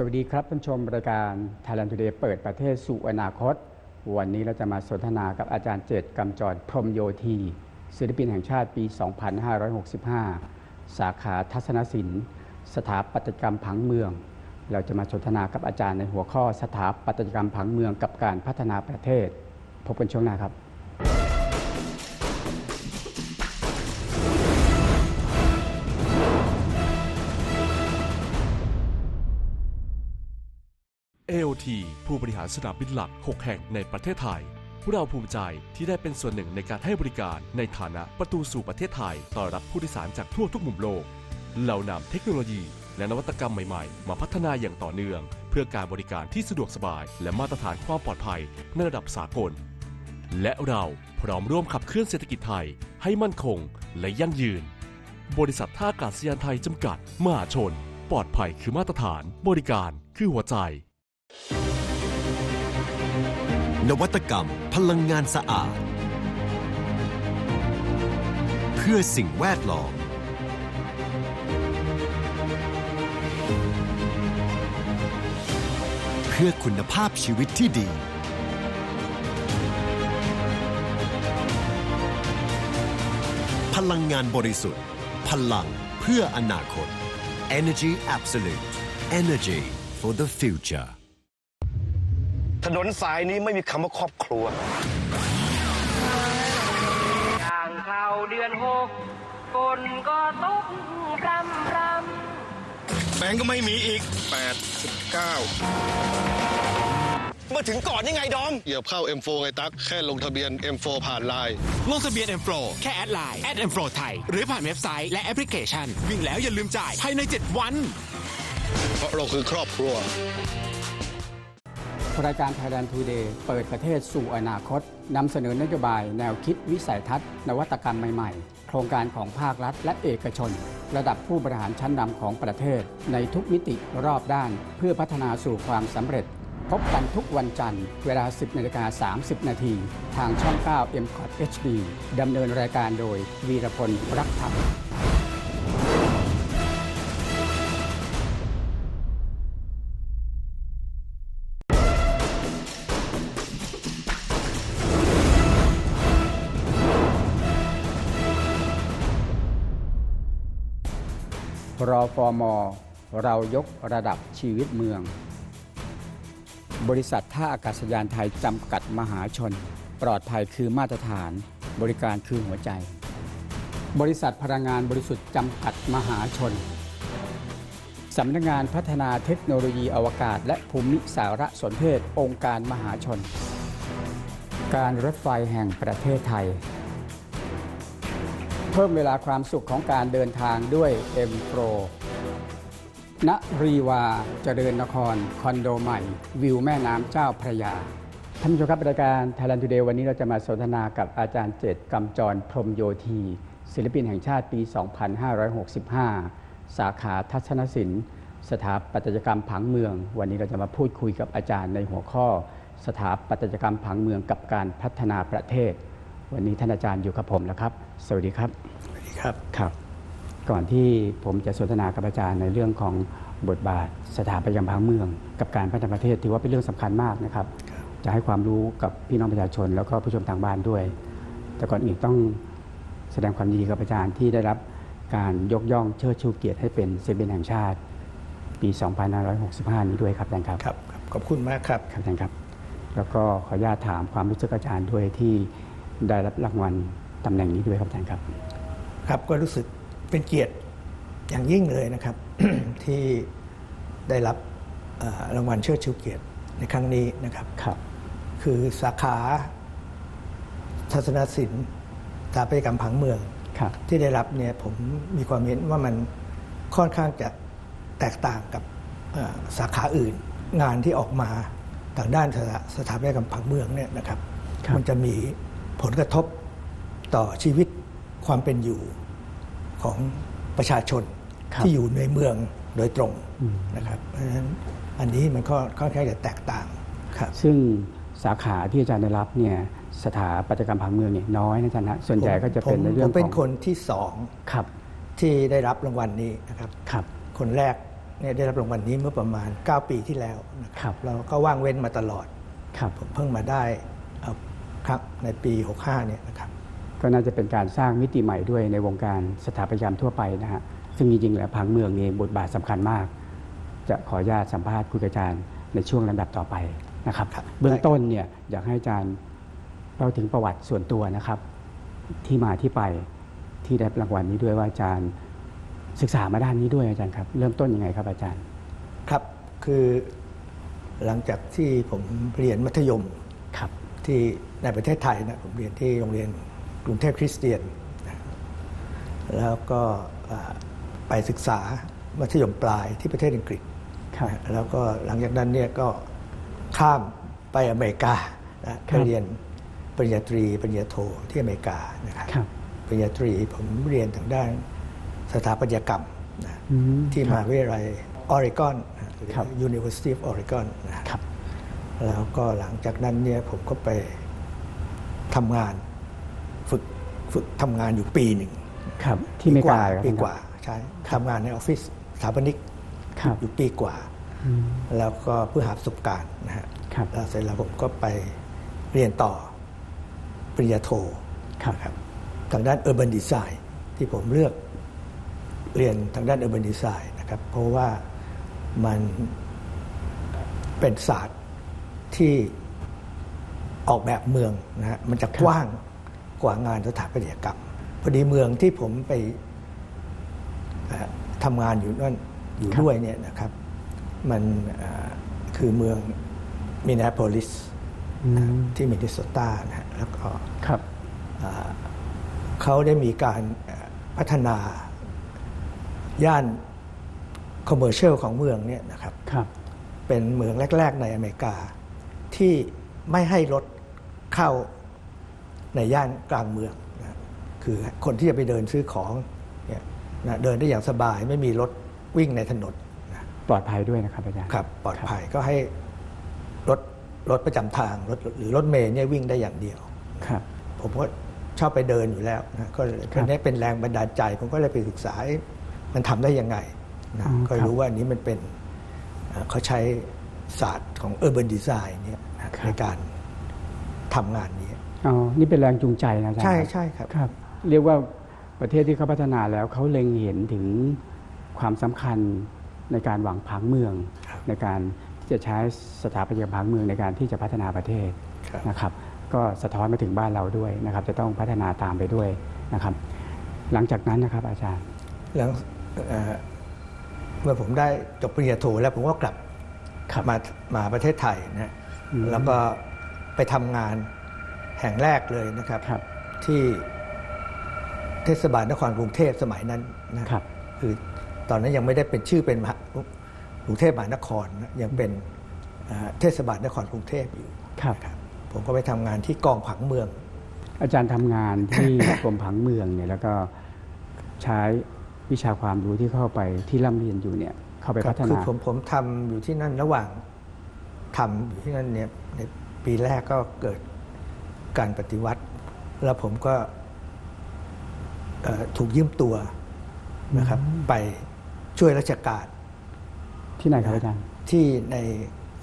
สวัสดีครับท่านชมรายการ Thailand Today เปิดประเทศสู่อนาคต วันนี้เราจะมาสนทนากับอาจารย์เจตกำจรพรมโยธีศิลปินแห่งชาติปี 2565 สาขาทัศนศิลป์ สถาปัตยกรรมผังเมือง เราจะมาสนทนากับอาจารย์ในหัวข้อสถาปัตยกรรมผังเมืองกับการพัฒนาประเทศ พบกันช่วงหน้าครับ ผู้บริหารสนามบินหลัก 6 แห่งในประเทศไทย พวกเราภูมิใจที่ได้เป็นส่วนหนึ่งในการให้บริการในฐานะประตูสู่ประเทศไทยต้อนรับผู้โดยสารจากทั่วทุกมุมโลก เรานำเทคโนโลยี และนวัตกรรมใหม่ๆ มาพัฒนาอย่างต่อเนื่อง เพื่อการบริการที่สะดวกสบาย และมาตรฐานความปลอดภัยในระดับสากล และเราพร้อมร่วมขับเคลื่อนเศรษฐกิจไทย ให้มั่นคงและยั่งยืน บริษัทท่าอากาศยานไทยจำกัด มหาชน ปลอดภัยคือมาตรฐาน บริการคือหัวใจ นวัตกรรม พลังงานสะอาด เพื่อสิ่งแวดล้อม เพื่อคุณภาพชีวิตที่ดี พลังงานบริสุทธิ์ พลังเพื่ออนาคต Energy Absolute Energy for the future ถนนสายนี้ไม่มีคำว่าครอบครัว ทางเข้าเดือนหกฝนก็ตกพรำพรแบงก์ก็ไม่มีอีก 8 9 มาถึงก่อนยังไงดอม เหยียบเข้า M4 ไงตั๊กแค่ลงทะเบียน M4 ผ่านไลน์ ลงทะเบียน M Pro แค่แอดไลน์แอด M Pro ไทย หรือผ่านเว็บไซต์และแอปพลิเคชัน วิ่งแล้วอย่าลืมจ่ายภายใน 7 วัน เพราะเราคือครอบครัว รายการ Thailand Today เปิดประเทศสู่อนาคตนำเสนอนโยบายแนวคิดวิสัยทัศน์ นวัตกรรมใหม่ๆ โครงการของภาครัฐและเอกชน ระดับผู้บริหารชั้นนำของประเทศ ในทุกมิติรอบด้าน เพื่อพัฒนาสู่ความสำเร็จ พบกันทุกวันจันทร์ เวลา 10นาฬิกา30 นาที ทางช่อง 9 m c o t HD ดำเนินรายการโดยวีรพลรักธรรม รอฟอมเรายกระดับชีวิตเมือง บริษัทท่าอากาศยานไทยจำกัดมหาชน ปลอดภัยคือมาตรฐาน บริการคือหัวใจ บริษัทพลังงานบริสุทธิ์จำกัดมหาชนสำนักงานพัฒนาเทคโนโลยีอวกาศ และภูมิสารสนเทศองค์การมหาชน การรถไฟแห่งประเทศไทย พิ่มเวลาความสุขของการเดินทางด้วย M Pro ณรีวาเจริญนคร คอนโดใหม่ วิวแม่น้ำเจ้าพระยา ท่านผู้ชมครับรายการ Thailand Today วันนี้เราจะมาสนทนากับอาจารย์เจตกำจรพรมโยธี ศิลปินแห่งชาติปี 2565 สาขาทัศนศิลป์ สถาปัตยกรรมผังเมือง วันนี้เราจะมาพูดคุยกับอาจารย์ในหัวข้อ สถาปัตยกรรมผังเมืองกับการพัฒนาประเทศ วันนี้ท่านอาจารย์อยู่กับผมแล้วครับ สวัสดีครับ ครับครับ ก่อนที่ผมจะสนทนากับอาจารย์ในเรื่องของบทบาทสถาปัตยกรรมผังเมือง กับการพัฒนาประเทศถือว่าเป็นเรื่องสำคัญมากนะครับ จะให้ความรู้กับพี่น้องประชาชน แล้วก็ผู้ชมทางบ้านด้วย แต่ก่อนอื่นต้องแสดงความยินดีกับอาจารย์ที่ได้รับการยกย่องเชิดชูเกียรติให้เป็นศิลปินแห่งชาติ ปี 2565 นี้ด้วยครับอาจารย์ครับครับครับขอบคุณมากครับครับอาจารย์ครับ แล้วก็ขออนุญาตถามความรู้สึกอาจารย์ด้วยที่ได้รับรางวัลตำแหน่งนี้ด้วยครับอาจารย์ครับ ครับก็รู้สึกเป็นเกียรติอย่างยิ่งเลยนะครับ ที่ได้รับเอ่อรางวัลเชิดชูเกียรติในครั้งนี้นะครับครับ คือสาขาทัศนศิลป์สถาปัตยกรรมผังเมืองครับที่ได้รับเนี่ยผมมีความเห็นว่ามันค่อนข้างจะแตกต่างกับเอ่อสาขาอื่น งานที่ออกมาทางด้านสถาสถาปัตยกรรมผังเมืองเนี่ยนะครับครับมันจะมีผลกระทบต่อชีวิต ความเป็นอยู่ของประชาชนครับที่อยู่ในเมืองโดยตรงอืมนะครับเพราะฉะนั้นอันนี้มันก็ค่อนข้างจะแตกต่างครับซึ่งสาขาที่อาจารย์ได้รับเนี่ยสถาปัตยกรรมผังเมืองเนี่ยน้อยนะอาจารย์นะส่วนใหญ่ก็จะเป็นผมในเรื่องผมเป็นของคนที่สองครับที่ได้รับรางวัลนี้นะครับครับ คนแรกเนี่ยได้รับรางวัลนี้เมื่อประมาณ 9 ปีที่แล้วนะคครัรับเราก็ว่างเว้นมาตลอดครับผมเพิ่งมาได้เอ่อครับในปี 65เนี่ยนะครับ ก็น่าจะเป็นการสร้างมิติใหม่ด้วยในวงการสถาปัตยกรรมทั่วไปนะฮะซึ่งจริงๆแล้วผังเมืองนี่บทบาทสำคัญมาก จะขออนุญาตสัมภาษณ์คุยกับอาจารย์ในช่วงลำดับต่อไปนะครับครับ เบื้องต้นเนี่ยอยากให้อาจารย์เล่าถึงประวัติส่วนตัวนะครับ ที่มาที่ไปที่ได้รางวัลนี้ด้วยว่าอาจารย์ศึกษามาด้านนี้ด้วยอาจารย์ครับ เริ่มต้นยังไงครับอาจารย์ครับคือหลังจากที่ผมเรียนมัธยมครับที่ในประเทศไทยนะผมเรียนที่โรงเรียน กรุงเทพคริสเตียนนะแล้วก็อ่าไปศึกษามัธยมปลายที่ประเทศอังกฤษครับนะแล้วก็หลังจากนั้นเนี่ยก็ข้ามไปอเมริกานะครัไปบเรียนปริญญาตรีปริญญาโทที่อเมริกานะครับครับปริญญาตรีผมเรียนทางด้านสถาปัตยกรรมนะอืมที่คมรับหาวิทยาลัยออริกอนนะหรือครับ University of Oregon นะครับแล้วก็หลังจากนั้นเนี่ยผมก็ไปทำงานฝึก ฝึกทำงานอยู่ปีหนึ่งครับที่อเมริกาปีกว่าใช่ทำงานในออฟฟิศสถาปนิกครับอยู่ปีกว่า อืม แล้วก็เพื่อหาประสบการณ์นะฮะครับ แล้วเสร็จแล้วผมก็ไปเรียนต่อปริญญาโท ครับ นะครับทางด้าน Urban Design ที่ผมเลือกเรียนทางด้าน Urban Design นะครับเพราะว่ามันเป็นศาสตร์ที่ออกแบบเมืองนะฮะมันจะกว้าง กว่างานสถาปัตยกรรมพอดีเมืองที่ผมไปเอ่อทำงานอยู่นั่นอยู่ด้วยเนี่ยนะครับ มันเอ่อคือเมืองมินน a โพลิสอืมที่มินนิโซตานะฮะแล้วก็ครับอ่าเขาได้มีการเอ่อพัฒนาย่านคอมเมอร์เชียลของเมืองเนี่ยนะครับครับเป็นเมืองแรก ๆ ในอเมริกาที่ไม่ให้รถเข้า ในย่านกลางเมืองนะคือคนที่จะไปเดินซื้อของเนี่ยนะเดินได้อย่างสบายไม่มีรถวิ่งในถนนนะปลอดภัยด้วยนะครับอาจารย์ครับปลอดภัยก็ให้รถรถประจำทางรถหรือรถเมล์เนี่ยวิ่งได้อย่างเดียวครับผมก็ชอบไปเดินอยู่แล้วนะก็เลยครับก็นี้เป็นแรงบันดาลใจ ผมก็เลยไปศึกษาเอ๊ะมันทำได้ยังไงนะอ๋อก็ครับรู้ว่าอันนี้มันเป็นเอ่อเขาใช้ศาสตร์ของ urban design เนี่ยนะในการทำงานนี้ อ๋อ นี่เป็นแรงจูงใจนะอาจารย์ใช่ครับใช่ครับครับ เรียกว่าประเทศที่เขาพัฒนาแล้วเขาเล็งเห็นถึงความสำคัญในการวางผังเมืองครับในการที่จะใช้สถาปัตยกรรมผังเมืองในการที่จะพัฒนาประเทศครับนะครับ ก็สะท้อนมาถึงบ้านเราด้วยนะครับ จะต้องพัฒนาตามไปด้วยนะครับ หลังจากนั้นนะครับอาจารย์แล้วเอ่อเมื่อผมได้จบปริญญาโทแล้วผมก็กลับครับมามาประเทศไทยนะอืมแล้วก็ไปทำงาน แห่งแรกเลยนะครับครับที่เทศบาลนครกรุงเทพสมัยนั้นนะครับคือตอนนั้นยังไม่ได้เป็นชื่อเป็นมหากรุงเทพมหานครนะยังเป็นเอ่อเทศบาลนครกรุงเทพอยู่ครับนะครับผมก็ไปทำงานที่กองผังเมือง อาจารย์ทำงานที่กรมผังเมืองเนี่ยแล้วก็ใช้วิชาความรู้ที่เข้าไปที่ร่ำเรียนอยู่เนี่ยเข้าไปครัพับฒคือนาผมผมทำอยู่ที่นั่นระหว่างทำอยู่ที่นั่นเนี่ยในปีแรกก็เกิด การปฏิวัติ แล้วผมก็เอ่อถูกยืมตัวนะครับไปช่วยราชการ ที่ไหนครับอาจารย์ที่ใน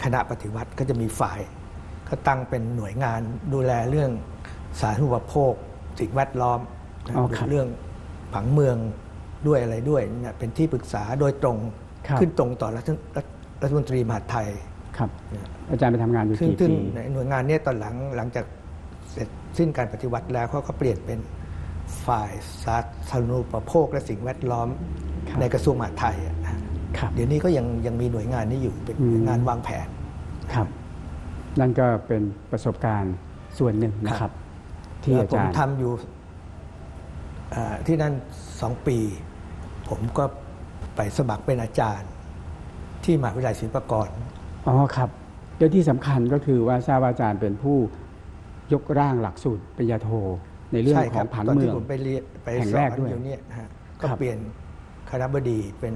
คณะปฏิวัติก็จะมีฝ่ายก็ตั้งเป็นหน่วยงานดูแลเรื่องสาธารณูปโภค สิ่งแวดล้อมนะอ๋อหรืครับเรื่องผังเมืองด้วยอะไรด้วยเนี่ยเป็นที่ปรึกษาโดยตรงครับขึ้นตรงต่อรัฐรัฐรัฐมนตรีมหาดไทยครับอาจารย์ไปทำงานอยู่ซึ่งกี่ซึ่งปีในหน่วยงานเนี้ตอนหลังหลังจาก เสร็จสิ้นการปฏิวัติแล้วเขาก็เปลี่ยนเป็นฝ่ายสาธารณูปโภคและสิ่งแวดล้อมครับในกระทรวงมหาดไทยอะนะครับเดี๋ยวนี้ก็ยังยังมีหน่วยงานนี้อยู่เป็นอืมหน่วยงานวางแผนครับ นั่นก็เป็นประสบการณ์ส่วนหนึ่งนะครับ ที่แล้วอาผมจารย์ทำอยู่เอ่อที่นั่นสองปี ผมก็ไปสมัครเป็นอาจารย์ ที่มหาวิทยาลัยศิลปากรอ๋อครับเดี๋ยวที่สำคัญก็คือว่าทราบว่าอาจารย์เป็นผู้ ยกร่างหลักสูตรปริญญาโท ในเรื่องใช่ขคอรังผังตอนเมืที่องผมไปเรียนไปแห่งสอแรนกด้วยอยู่เนี่ยนะฮะก็ครับเปลี่ยนคณบดีเป็น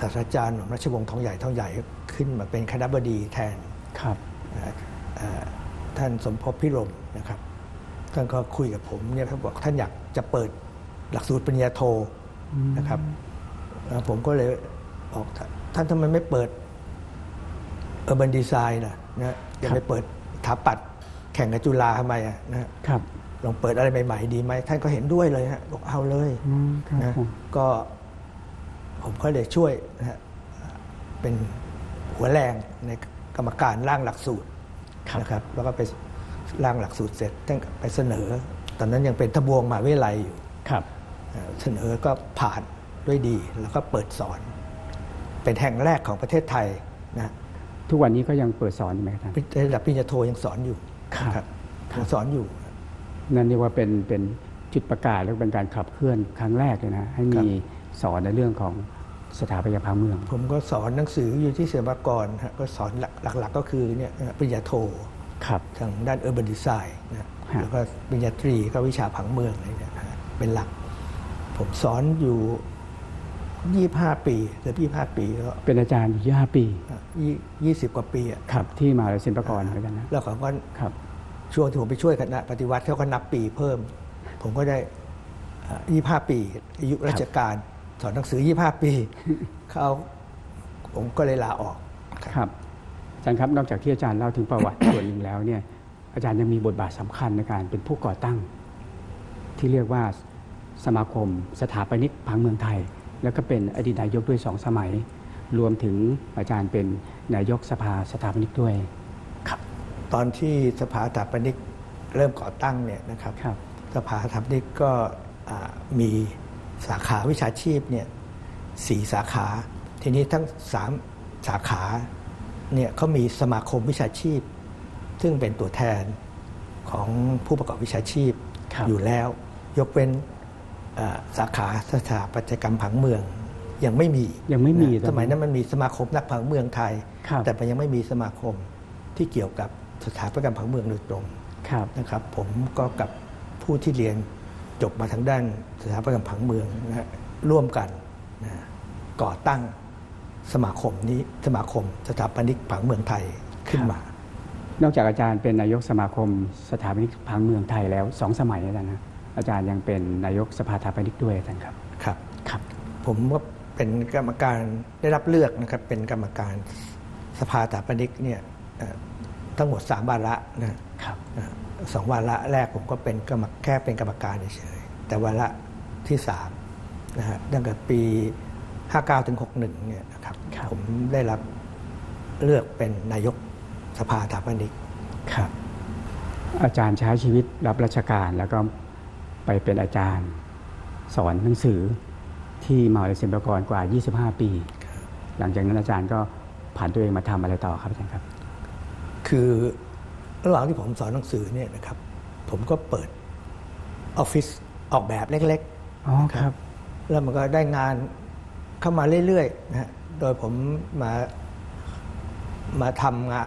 ศาสตราจารย์หม่อมราชวงศ์ทองใหญ่ทองใหญ่ขึ้นมาเป็นคณบดีแทนครับเอ่อเอ่อท่านสมภพพิรมนะครับท่านก็คุยกับผมเนี่ยเขาบอกท่านอยากจะเปิดหลักสูตรปริญญาโทนะครับแล้วผมก็เลยบอกท่านท่านทำไมไม่เปิด urban design ล่ะนะอย่าไปเปิดถาปัด แข่งกับจุฬาทำไมอะนะครับลองเปิดอะไรใหม่ๆดีไหมท่านก็เห็นด้วยเลยฮะบอกเอาเลยอืมครับนะผมก็ผมก็เลยช่วยนะฮะเป็นหัวแรงในกรรมการร่างหลักสูตรนะครับ แล้วก็ไปร่างหลักสูตรเสร็จท่านก็ไปเสนอ ตอนนั้นยังเป็นทบวงมหาวิทยาลัยอยู่ครับเอ่อเสนอก็ผ่านด้วยดี แล้วก็เปิดสอน เป็นแห่งแรกของประเทศไทยนะทุกวันนี้ก็ยังเปิดสอนอยู่ไหมครับระดับปริญญาโทยังสอนอยู่ ครับนะยังสอนอยู่ นั่นเรียกว่าเป็นเป็นจุดประกาศแล้วก็เป็นการขับเคลื่อนครั้งแรกเลยนะให้มีสอนในเรื่องของสถาปัตยกรรมเมือง ผมก็สอนหนังสืออยู่ที่เสียบากรฮะก็สอนหลักหลักๆก็คือเนี่ยปริญญาโทครับทางด้าน urban design นะฮะแล้วก็ปริญญาตรีก็วิชาผังเมืองอะไรเนี่ยนะฮะเป็นหลัก ผมสอนอยู่ 25ปีเกือบ25ปีแล้วเป็นอาจารย์อยู่ยี่ห้าปียี่สิบกว่าปีอะครับที่มหาวิทยาลัยศิลปากรเหมือนกันนะแล้วเขาก็ครับช่วงที่ผมไปช่วยคณะปฏิวัติเขาก็นับปีเพิ่ม ผมก็ได้ยี่ห้าปี อายุราชการสอนหนังสือยี่ห้าปีเขาผมก็เลยลาออกครับอาจารย์ครับนอกจากที่อาจารย์เล่าถึงประวัติส่วนหนึ่งแล้วเนี่ยอาจารย์ยังมีบทบาทสำคัญในการเป็นผู้ก่อตั้ง ที่เรียกว่าสมาคมสถาปนิกผังเมืองไทย แล้วก็เป็นอดีตนายกด้วยสองสมัย รวมถึงอาจารย์เป็นนายกสภาสถาปนิกด้วยครับ ตอนที่สภาสถาปนิกเริ่มก่อตั้งเนี่ยนะครับครับสภาสถาปนิกก็อ่ามีสาขาวิชาชีพเนี่ยสี่สาขา ทีนี้ทั้งสามสาขาเนี่ยเขามีสมาคมวิชาชีพ ซึ่งเป็นตัวแทนของผู้ประกอบวิชาชีพครับอยู่แล้ว ยกเว้นอ่า สาขาสถาปัตยกรรมผังเมือง ยังไม่มียังไม่มีนะตอนนั้นสมัยนั้นมันมีสมาคมนักผังเมืองไทยครับแต่มันยังไม่มีสมาคมที่เกี่ยวกับสถาปัตยกรรมผังเมืองโดยตรงครับนะครับ ผมก็กับผู้ที่เรียนจบมาทางด้านสถาปัตยกรรมผังเมืองนะฮะร่วมกันนะก่อตั้งสมาคมนี้สมาคมสถาปนิกผังเมืองไทยขึ้นมา นอกจากอาจารย์เป็นนายกสมาคมสถาปนิกผังเมืองไทยแล้วสองสมัยอาจารย์นะ อาจารย์ยังเป็นนายกสภาสถาปนิกด้วยอาจารย์ครับครับครับ ผมก็เป็นกรรมการได้รับเลือกนะครับเป็นกรรมการสภาสถาปนิกเนี่ยเอ่อทั้งหมด 3 วาระนะครับเอ่อสองวาระแรกผมก็เป็นกรรมแค่เป็นกรรมการเฉยๆแต่วาระที่3นะฮะตั้งแต่ปี 59ถึง61เนี่ยนะครับครับผมได้รับเลือกเป็นนายกสภาสถาปนิกครับ อาจารย์ใช้ชีวิตรับราชการแล้วก็ ไปเป็นอาจารย์ สอนหนังสือที่มหาวิทยาลัยศิลปากรกว่า 25 ปี หลังจากนั้นอาจารย์ก็ผ่านตัวเองมาทำอะไรต่อครับอาจารย์ครับ คือระหว่างที่ผมสอนหนังสือเนี่ยนะครับ ผมก็เปิดออฟฟิศออกแบบเล็กอ๋อครับๆแล้วมันก็ได้งานเข้ามาเรื่อยๆนะฮะโดยผมมามาทำงาน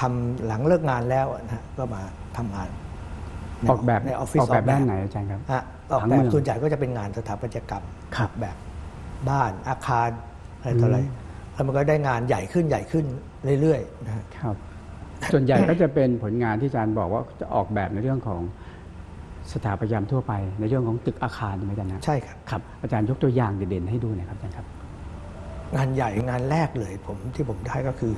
ทำหลังเลิกงานแล้วนะฮะก็มาทำงานใน ออกแบบในออฟฟิศออกแบบด้านไหนอาจารย์ครับฮะออกผังแบเมืบองส่วนใหญ่ก็จะเป็นงานสถาปัตยกรรมครับแบบบ้านอาคารอะไรต่ออะไรอืมแล้วมันก็ได้งานใหญ่ขึ้นใหญ่ขึ้นเรื่อยๆนะฮะครับ ส่วนใหญ่ก็จะเป็นผลงานที่อาจารย์บอกว่าจะออกแบบในเรื่องของสถาปัตยกรรมทั่วไป ในเรื่องของตึกอาคารใช่ไหมอาจารย์นะใช่ครับครับอาจารย์ยกตัวอย่างเด่นๆให้ดูหน่อยครับอาจารย์ครับ งานใหญ่งานแรกเลยผมที่ผมได้ก็คือ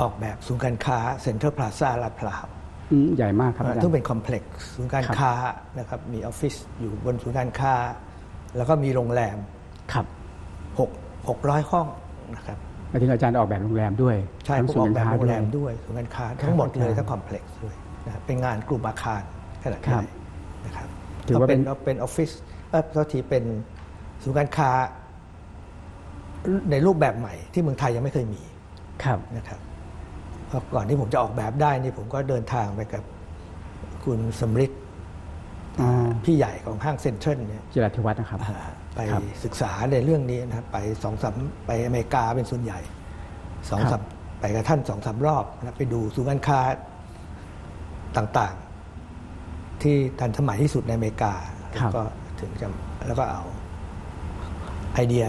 ออกแบบศูนย์การค้าเซ็นทรัลพลาซ่าลาดพร้าวอืม ใหญ่มากครับอาจารซึ่งย์เป็นคอมเพล็กซ์ศูนย์การครับ ค้านะครับมีออฟฟิศอยู่บนศูนย์การค้า แล้วก็มีโรงแรมครับ6 600 ห้องนะครับหมายถึงอาจารย์ออกแบบโรงแรมด้วยใช่ทั้งผมศูอนอกย์แบการบค้าโรงด้วแรย มด้วยศูนย์การค้า ทั้งหมดเลยครับทั้งคอมเพล็กซ์ด้วยนะครับเป็นงานกลุ่มอาคารขนาดคใหรัญ่บนะครับถือว่าเป็น ก็เป็นออฟฟิศเออโทษทีเป็นศูนย์การค้าในรูปแบบใหม่ที่เมืองไทยยังไม่เคยมีครับ นะครับเพราะ ก่อนที่ผมจะออกแบบได้นี่ผมก็เดินทางไปกับคุณสมฤทธิ์อ๋อพี่ใหญ่ของห้างเซ็นทรัลเนี่ยจิราธิวัฒน์นะครับอ่าไปครับศึกษาในเรื่องนี้นะครับไปสองสามไปอเมริกาเป็นส่วนใหญ่สองครัสาบมไปกับท่านสองสามรอบนะไปดูศูนย์การค้าต่างๆ ที่ทันสมัยที่สุดในอเมริกาครับแล้วก็ถึงจะแล้วก็เอาไอเดีย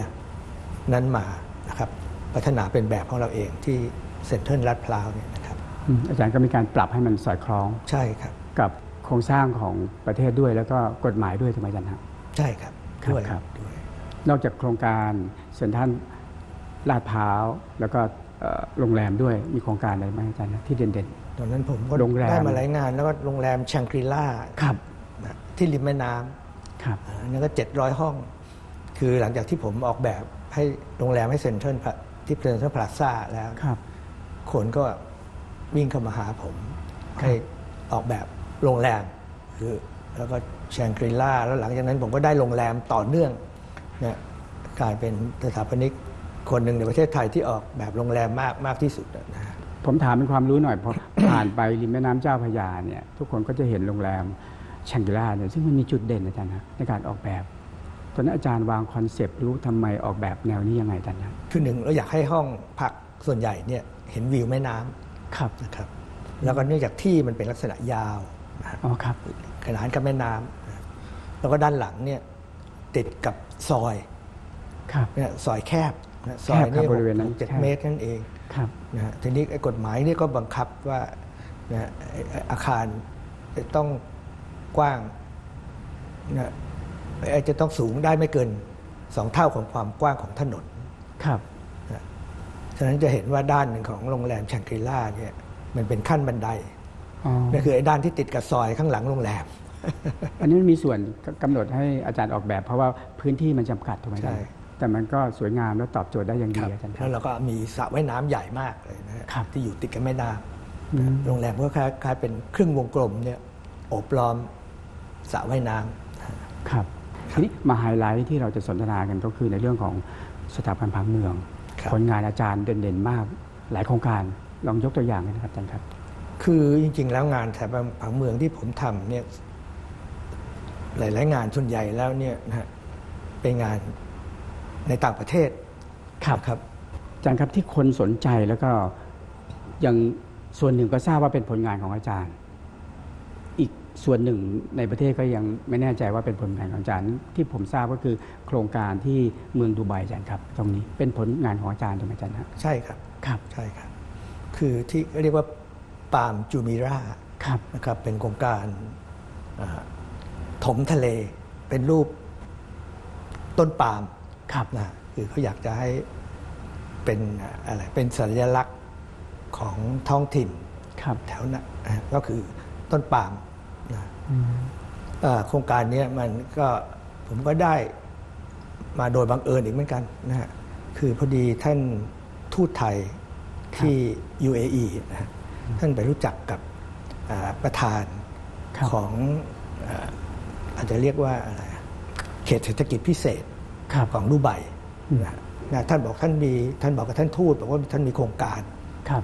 นั้นมานะครับ พัฒนาเป็นแบบของเราเองที่ เซ็นทรัลลาดพร้าวเนี่ยนะครับอืมอาจารย์ก็มีการปรับให้มันสอดคล้องใช่ครับ กับโครงสร้างของประเทศด้วยแล้วก็กฎหมายด้วยถูกไหมอาจารย์ครับใช่ครับครับด้วยครับด้วยนอกจากโครงการเซ็นทรัลลาดพร้าวแล้วก็เอ่อโรงแรมด้วยมีโครงการอะไรไหมอาจารย์นะที่เด่นตอนนั้นผมก็โรงแรมได้มาหลายงาน แล้วก็โรงแรมแชงกรีล่าๆครับนะที่ริมแม่น้ำครับอันนั้นก็ 700 ห้อง คือหลังจากที่ผมออกแบบให้โรงแรมให้เซ็นทรัลที่เซ็นทรัลพลาซ่าแล้วครับ คนก็วิ่งเข้ามาหาผม ให้ออกแบบโรงแรมคือแล้วก็แชงกรีล่าแล้วหลังจากนั้นผมก็ได้โรงแรมต่อเนื่องเนี่ยกลายเป็นสถาปนิกคนหนึ่งในประเทศไทยที่ออกแบบโรงแรมมากมากที่สุดนะฮะผมถามเป็นความรู้หน่อยเพราะผ่านไปริมแม่น้ำเจ้าพระยาเนี่ยทุกคนก็จะเห็นโรงแรมแชงกรีลาเนี่ยซึ่งมันมีจุดเด่นอาจารย์นะในการออกแบบตอนนั้นอาจารย์วางคอนเซปต์รู้ทำไมออกแบบแนวนี้ยังไงอาจารย์นะคือหนึ่งเราอยากให้ห้องพักส่วนใหญ่เนี่ย เห็นวิวแม่น้ำครับนะครับ แล้วก็เนื่องจากที่มันเป็นลักษณะยาวนะฮะอ๋อครับขนานกับแม่น้ำนะแล้วก็ด้านหลังเนี่ยติดกับซอยครับเนี่ยซอยแคบนะซอยแคบครับนี่บริเวณนั้นหกเจ็ดแคบเมตรนั่นเองครับนะฮะทีนี้ไอ้กฎหมายนี่ก็บังคับว่านะฮะไอ้ไอ้อาคารจะต้องกว้างนะไอ้จะต้องสูงได้ไม่เกินสองเท่าของความกว้างของถนนครับฉะนั้นจะเห็นว่าด้านหนึ่งของโรงแรมแชงกรีล่าเนี่ยมันเป็นขั้นบันไดอ๋อนั่นคือไอ้ด้านที่ติดกับซอยข้างหลังโรงแรม อันนี้มันมีส่วนกำหนดให้อาจารย์ออกแบบ เพราะว่าพื้นที่มันจำกัดถูกไหมอาจารใช่ย์แต่มันก็สวยงามและตอบโจทย์ได้อย่างดีอาจารย์คแล้รับวเราก็มีสระว่ายน้ำใหญ่มากเลยนะฮะครับที่อยู่ติดกับแม่น้อืมำโรงแรมก็คล้ายคล้ายเป็นครึ่งวงกลมเนี่ยโอบล้อมสระว่ายน้ำครับทีนี้มาไฮไลท์ที่เราจะสนทนากันก็คือในเรื่องของสถาบันพังเมืองครับ ผลงานอาจารย์เด่นๆมาก หลายโครงการลองยกตัวอย่างกันนะครับอาจารย์ครับ คือจริง ๆ แล้วงานสถาบันผังเมืองที่ผมทำเนี่ยหลายๆงานส่วนใหญ่แล้วเนี่ยนะฮะเป็นงานในต่างประเทศครับนะครับอาจารย์ครับที่คนสนใจแล้วก็ยังส่วนหนึ่งก็ทราบว่าเป็นผลงานของอาจารย์อีก ส่วนหนึ่งในประเทศก็ยังไม่แน่ใจว่าเป็นผลงานของอาจารย์ที่ผมทราบก็คือโครงการที่เมืองดูไบอาจารย์ครับ ตรงนี้เป็นผลงานของอาจารย์ถูกไหมอาจารย์ครับใช่ครับครับใช่ครับ คือที่เรียกว่าปาล์มจูมิราครับนะครับเป็นโครงการอ่าถมทะเลเป็นรูปต้นปาล์มครับนะคือเขาอยากจะให้เป็นอะไรเป็นสัญลักษณ์ของท้องถิ่นครับแถวนั้นนะก็คือต้นปาล์มนะอืมเอ่อ โครงการเนี้ยมันก็ผมก็ได้มาโดยบังเอิญอีกเหมือนกันนะฮะคือพอดีท่านทูตไทยที่ UAE นะฮะท่านไปรู้จักกับอ่าประธานครับของอ่าอาจจะเรียกว่าอะไรเขตเศรษฐกิจพิเศษครับของดูไบอืมนะนะท่านบอกท่านมีท่านบอกกับท่านทูตบอกว่าท่านมีโครงการครับ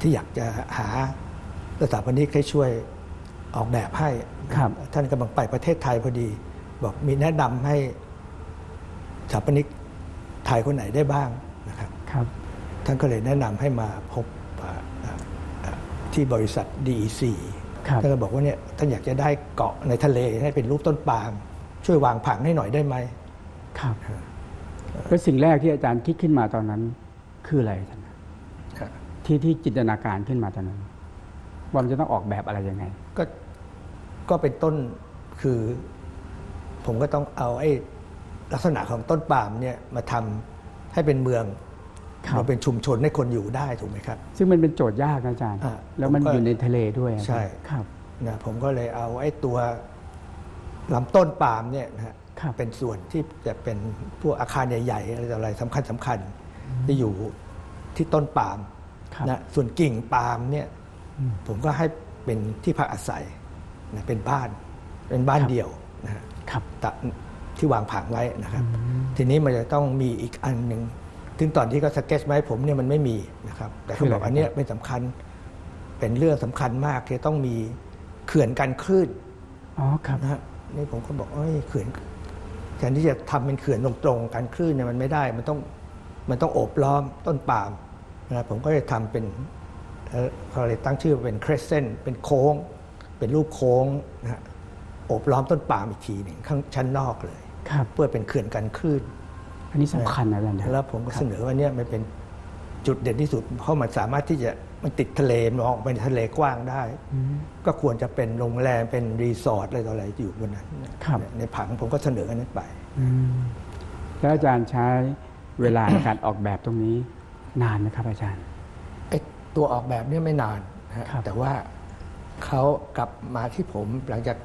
ที่อยากจะหาสถาปนิกให้ช่วย ออกแบบให้ครับท่านกำลังไปประเทศไทยพอดี บอกมีแนะนำให้สถาปนิกไทยคนไหนได้บ้างนะครับครับ ท่านก็เลยแนะนำให้มาพบอ่าอ่าอ่าที่บริษัท DEC ครับท่านก็บอกว่าเนี่ยท่านอยากจะได้เกาะในทะเลให้เป็นรูปต้นปาล์มช่วยวางผังให้หน่อยได้ไหมครับแล้วสิ่งแรกที่อาจารย์คิดขึ้นมาตอนนั้นคืออะไรอาจารย์ที่ที่จินตนาการขึ้นมาตอนนั้นว่ามันจะต้องออกแบบอะไรยังไง ก็ก็เป็นต้นคือ ผมก็ต้องเอาไอ้ลักษณะของต้นปาล์มเนี่ยมาทำให้เป็นเมืองครับมาเป็นชุมชนให้คนอยู่ได้ถูกไหมครับ ซึ่งมันเป็นโจทย์ยากนะอาจารย์อ่าแล้วมันผมก็อยู่ในทะเลด้วยอาจารย์ใช่ครับนะผมก็เลยเอาไอ้ตัวลำต้นปาล์มเนี่ยนะฮะครับเป็นส่วนที่จะเป็นพวกอาคารใหญ่ๆอะไรต่ออะไรสำคัญสำคัญที่อยู่ที่ต้นปาล์มครับนะส่วนกิ่งปาล์มเนี่ยอืมผมก็ให้ เป็นที่พักอาศัยนะเป็นบ้านเป็นบ้านครับเดี่ยวนะฮะครับตะที่วางผังไว้นะครับ ทีนี้มันจะต้องมีอีกอันหนึ่งถึงตอนที่เขาสเก็ตมาให้ผมเนี่ยมันไม่มีนะครับแต่เขาบอกอันเนี้ยเป็นสำคัญเป็นเรื่องสำคัญมากที่ต้องมีเขื่อนกันคลื่นอ๋อครับนะฮะนี่ผมก็บอกเอ้ยเขื่อนแทนที่จะทำเป็นเขื่อนตรงๆกันคลื่นเนี่ยมันไม่ได้มันต้องมันต้องโอบล้อมต้นปาล์มนะผมก็จะทำเป็น เอ่อเขาเลยตั้งชื่อว่าเป็น crescent เป็นโค้ง เป็นรูปโค้งนะฮะโอบล้อมต้นปาล์มอีกทีหนึ่งข้างชั้นนอกเลยครับ เพื่อเป็นเขื่อนกันคลื่น อันนี้สำคัญนะอาจารย์นะแล้วผมก็เสนอว่าเนี่ยมันเป็นจุดเด่นที่สุด เพราะมันสามารถที่จะมันติดทะเลมองออกไปในทะเลกว้างได้ ก็ควรจะเป็นโรงแรมเป็นรีสอร์ทอะไรต่ออะไรอยู่บนนั้นนะครับในผังผมก็เสนออันนั้นไปอืมแล้วอาจารย์ใช้เวลาในการออกแบบตรงนี้นานไหมครับอาจารย์ไอ้ ตัวออกแบบเนี่ยไม่นานนะฮะครับ แต่ว่าเขากลับมาที่ผมหลังจาก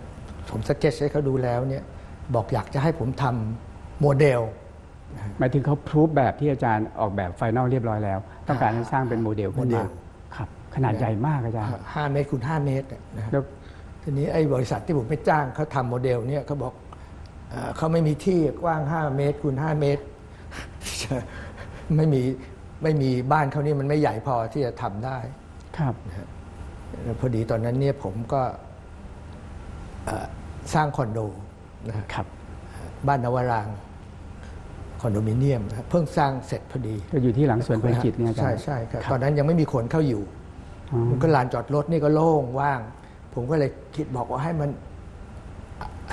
ผมสเก็ตให้เขาดูแล้วเนี่ยบอกอยากจะให้ผมทำโมเดล หมายถึงเขาพรูฟแบบที่อาจารย์ออกแบบไฟนอลเรียบร้อยแล้ว ต้องการให้สร้างเป็นโมเดลขึ้นโมเดมาล ครับ ขนาดใหญ่มากอาจารย์ห้าเมตรคูณห้าเมตรเนี่ยนะฮะ แล้ว ทีนี้ไอ้บริษัทที่ผมไปจ้างเขาทำโมเดลเนี่ยเขาบอกเอ่อเขาไม่มีที่กว้าง 5 เมตรคูณ5เมตร ไม่มี ไม่มีบ้านเขานี่มันไม่ใหญ่พอที่จะทำได้ครับแล้วพอดีตอนนั้นเนี่ยผมก็เอ่อสร้างคอนโดนะฮะครับบ้านนวรางค์คอนโดมิเนียมนะครับเพิ่งสร้างเสร็จพอดี ก็อยู่ที่หลังสวนเพลินจิตเนี่ยอาจารย์ใช่ใช่ครับตอนนั้นยังไม่มีคนเข้าอยู่ อ๋อมันก็ลานจอดรถนี่ก็โล่งว่าง ผมก็เลยคิดบอกว่าให้มัน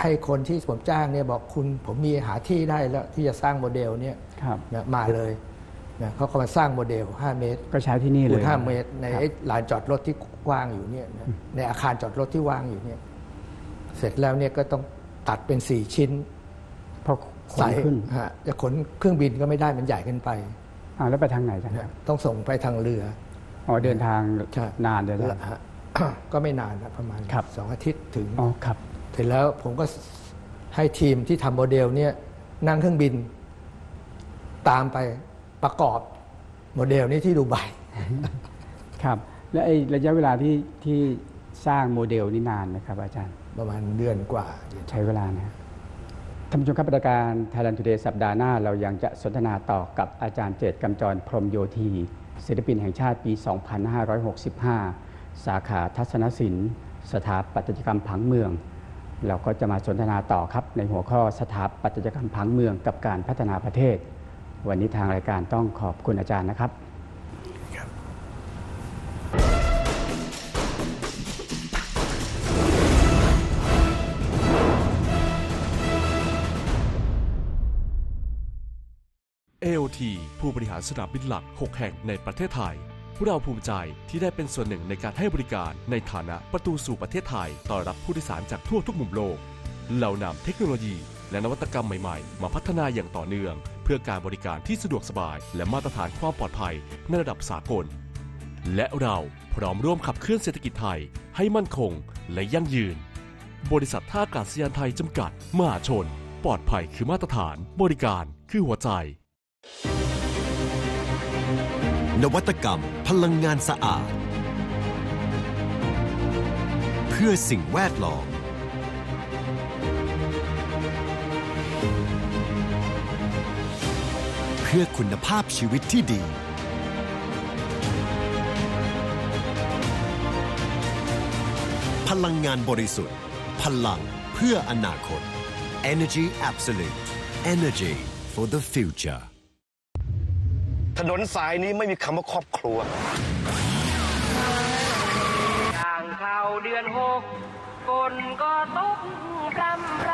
ให้คนที่ผมจ้างเนี่ยบอกคุณผมมีหาที่ได้แล้วที่จะสร้างโมเดลเนี่ยครับ นะมาเลย นะเขาก็มาสร้างโมเดล 5 เมตรก็ใช้ที่นี่เลคูยณ5เมตร ในไอ้ลานจอดรถที่ว่างอยู่เนี่ยนะในอาคารจอดรถที่ว่างอยู่เนี่ย เสร็จแล้วเนี่ยก็ต้องตัดเป็น 4 ชิ้นพอขนใส่ขึ้นฮะจะขนเครื่องบินก็ไม่ได้มันใหญ่เกินไปอ่าแล้วไปทางไหนอาจารย์คนะรับต้องส่งไปทางเรืออ๋อเดินทางใช่นานเลยอาจารแล้วย์ฮะก็ไม่นานนะประมาณครับสองอาทิตย์ถึงอ๋อครับเสร็จแล้วผมก็ให้ทีมที่ทำโมเดลเนี่ยนั่งเครื่องบินตามไป ประกอบโมเดลนี้ที่ดูไบครับ และไอ้ระยะเวลาที่ที่สร้างโมเดลนี่นานไหมครับ อาจารย์ ประมาณเดือนกว่าใช้เวลานะท่านผู้ชมครับรายการ Thailand Today สัปดาห์หน้า เรายังจะสนทนาต่อกับอาจารย์เจตกำจรพรหมโยธี ศิลปินแห่งชาติปี 2565 สาขาทัศนศิลป์ สถาปัตยกรรมผังเมือง เราก็จะมาสนทนาต่อครับในหัวข้อสถาปัตยกรรมผังเมืองกับการพัฒนาประเทศ วันนี้ทางรายการต้องขอบคุณอาจารย์นะครับ AOT ผู้บริหารสนามบินหลัก 6 แห่งในประเทศไทยเราภูมิใจที่ได้เป็นส่วนหนึ่งในการให้บริการในฐานะประตูสู่ประเทศไทยต้อนรับผู้โดยสารจากทั่วทุกมุมโลก เรานำเทคโนโลยีและนวัตกรรมใหม่ ๆ มาพัฒนาอย่างต่อเนื่องเพื่อการบริการที่สะดวกสบาย และมาตรฐานความปลอดภัยในระดับสากล และเราพร้อมร่วมขับเคลื่อนเศรษฐกิจไทยให้มั่นคงและยั่งยืน บริษัทท่าอากาศยานไทยจำกัด มหาชน ปลอดภัยคือมาตรฐาน บริการคือหัวใจ นวัตกรรม พลังงานสะอาด เพื่อสิ่งแวดล้อม พื่อคุณภาพชีวิตที่ดี พลังงานบริสุทธิ์ พลังเพื่ออนาคต Energy Absolute Energy for the future ถนนสายนี้ไม่มีคำว่าครอบครัวย่างเข้าเดือนหกฝนก็ตกพรำพร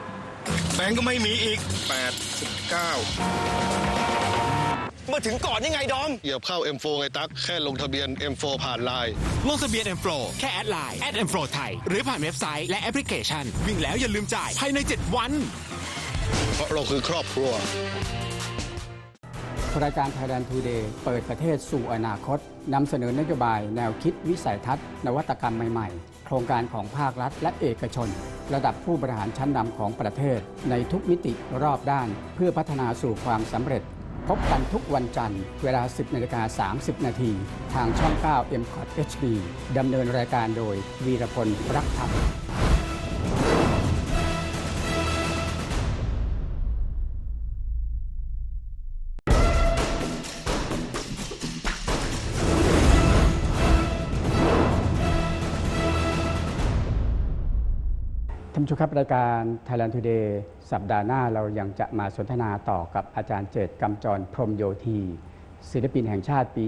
ำแบงก์ก็ไม่มีอีก8 19 มาถึงก่อนยังไงดอม เหยียบเข้า M4 ไงตั๊กแค่ลงทะเบียน M4 ผ่านไลน์ลงทะเบียน M Pro แค่แอดไลน์ M Pro ไทย หรือผ่านเว็บไซต์และแอปพลิเคชัน วิ่งแล้วอย่าลืมจ่ายภายใน 7 วัน เพราะเราคือครอบครัว รายการ Thailand Today เปิดประเทศสู่อนาคตนำเสนอนโยบาย แนวคิดวิสัยทัศน์ นวัตกรรมใหม่ๆ โครงการของภาครัฐและเอกชน ระดับผู้บริหารชั้นนำของประเทศ ในทุกมิติรอบด้าน เพื่อพัฒนาสู่ความสำเร็จ พบกันทุกวันจันทร์เวลา 10นาฬิกา30 นาที ทางช่อง 9 m c o t HD ดำเนินรายการโดยวีรพลรักธรรม ท่านผู้ชมครับรายการ Thailand Today สัปดาห์หน้าเรายังจะมาสนทนาต่อกับอาจารย์เจตกำจรพรมโยธี ศิลปินแห่งชาติปี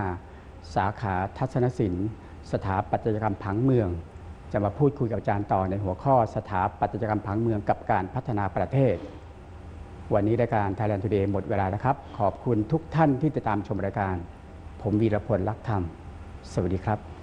2565 สาขาทัศนศิลป์ สถาปัตยกรรมผังเมือง จะมาพูดคุยกับอาจารย์ต่อในหัวข้อสถาปัตยกรรมผังเมืองกับการพัฒนาประเทศ วันนี้รายการ Thailand Today หมดเวลาแล้วครับ ขอบคุณทุกท่านที่ติดตามชมรายการ ผมวีรพลลักษณ์ธรรม สวัสดีครับ